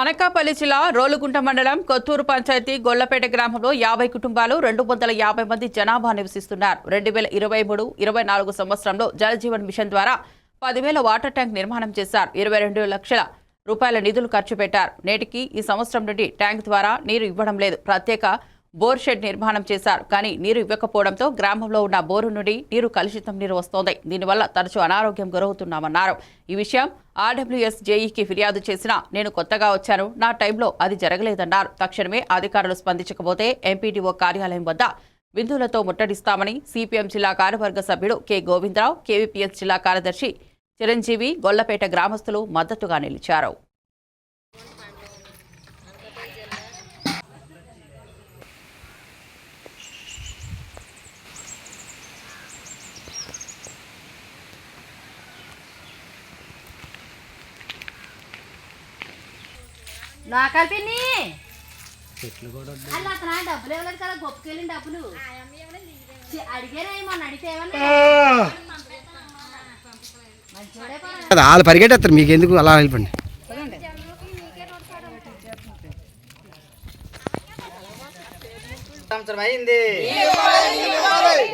అనకాపల్లి జిల్లా రోలుగుంట మండలం కొత్తూరు పంచాయతీ గొల్లపేట గ్రామంలో యాభై కుటుంబాలు రెండు వందల యాభై మంది జనాభా నివసిస్తున్నారు. రెండు వేల ఇరవై మూడు ఇరవై నాలుగు సంవత్సరంలో జలజీవన్ మిషన్ ద్వారా పదివేల వాటర్ ట్యాంక్ నిర్మాణం చేశారు. ఇరవై రెండు లక్షల రూపాయల నిధులు ఖర్చు పెట్టారు. నేటికి ఈ సంవత్సరం నుండి ట్యాంక్ ద్వారా నీరు ఇవ్వడం లేదు. ప్రత్యేక బోర్ షెడ్ నిర్మాణం చేశారు. కానీ నీరు ఇవ్వకపోవడంతో గ్రామంలో ఉన్న బోరు నుండి నీరు కలుషితం నీరు వస్తోంది. దీనివల్ల తరచూ అనారోగ్యం గురవుతున్నామన్నారు. ఈ విషయం ఆర్డబ్ల్యూఎస్ జేఈకి ఫిర్యాదు చేసినా నేను కొత్తగా వచ్చాను. నా టైంలో అది జరగలేదన్నారు. తక్షణమే అధికారులు స్పందించకపోతే ఎంపీడీఓ కార్యాలయం వద్ద బిందువులతో ముట్టడిస్తామని సిపిఎం జిల్లా కార్యవర్గ సభ్యుడు కె. గోవిందరావు కేవీపీఎస్ జిల్లా కార్యదర్శి చిరంజీవి గొల్లపేట గ్రామస్తులు మద్దతుగా నిలిచారు. నా కలిపిని అలా అతను డబ్బులు ఇవ్వలేదు కదా గొప్పకెళ్ళిన డబ్బులు. అడిగారా మొన్న అడిగితే వాళ్ళు పరిగెట్టేస్తారు మీకు ఎందుకు అలా వెళ్ళిపోండి. సంవత్సరం అయింది.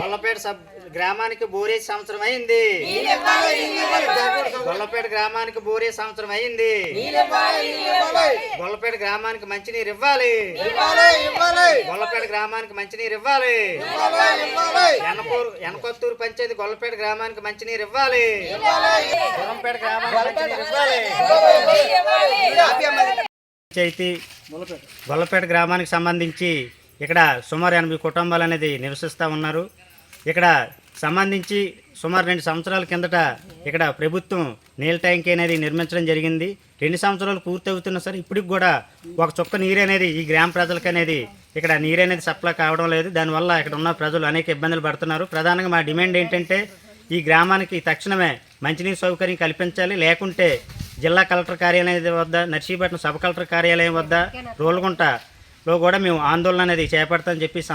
గొల్లపేట సబ్ గ్రామానికి బోరే సంవత్సరం అయింది. గొల్లపేట గ్రామానికి బోరే సంవత్సరం అయింది. గొల్లపేట గ్రామానికి మంచినీరు ఇవ్వాలి. గొల్లపేట గ్రామానికి మంచినీరు ఇవ్వాలి. ఎనకూరు ఎనకొత్తూరు పంచాయతీ గొల్లపేట గ్రామానికి మంచినీరు ఇవ్వాలి. గురంపేట గ్రామానికి మంచినీరు ఇవ్వాలి. పంచాయతీ గొల్లపేట గ్రామానికి సంబంధించి ఇక్కడ సుమారు ఎనభై కుటుంబాలు అనేది నివసిస్తూ ఉన్నారు. ఇక్కడ సంబంధించి సుమారు రెండు సంవత్సరాల కిందట ఇక్కడ ప్రభుత్వం నీళ్ళ ట్యాంక్ అనేది నిర్మించడం జరిగింది. రెండు సంవత్సరాలు పూర్తి అవుతున్నా సరే ఇప్పటికి కూడా ఒక చుక్క నీరు అనేది ఈ గ్రామ ప్రజలకు అనేది ఇక్కడ నీరు అనేది సప్లై కావడం లేదు. దానివల్ల ఇక్కడ ఉన్న ప్రజలు అనేక ఇబ్బందులు పడుతున్నారు. ప్రధానంగా మా డిమాండ్ ఏంటంటే ఈ గ్రామానికి తక్షణమే మంచినీరు సౌకర్యం కల్పించాలి. లేకుంటే జిల్లా కలెక్టర్ కార్యాలయం వద్ద నర్సీపట్నం సబ్ కలెక్టర్ కార్యాలయం వద్ద రోల్గుంటలో కూడా మేము ఆందోళన అనేది చేపడతామని చెప్పి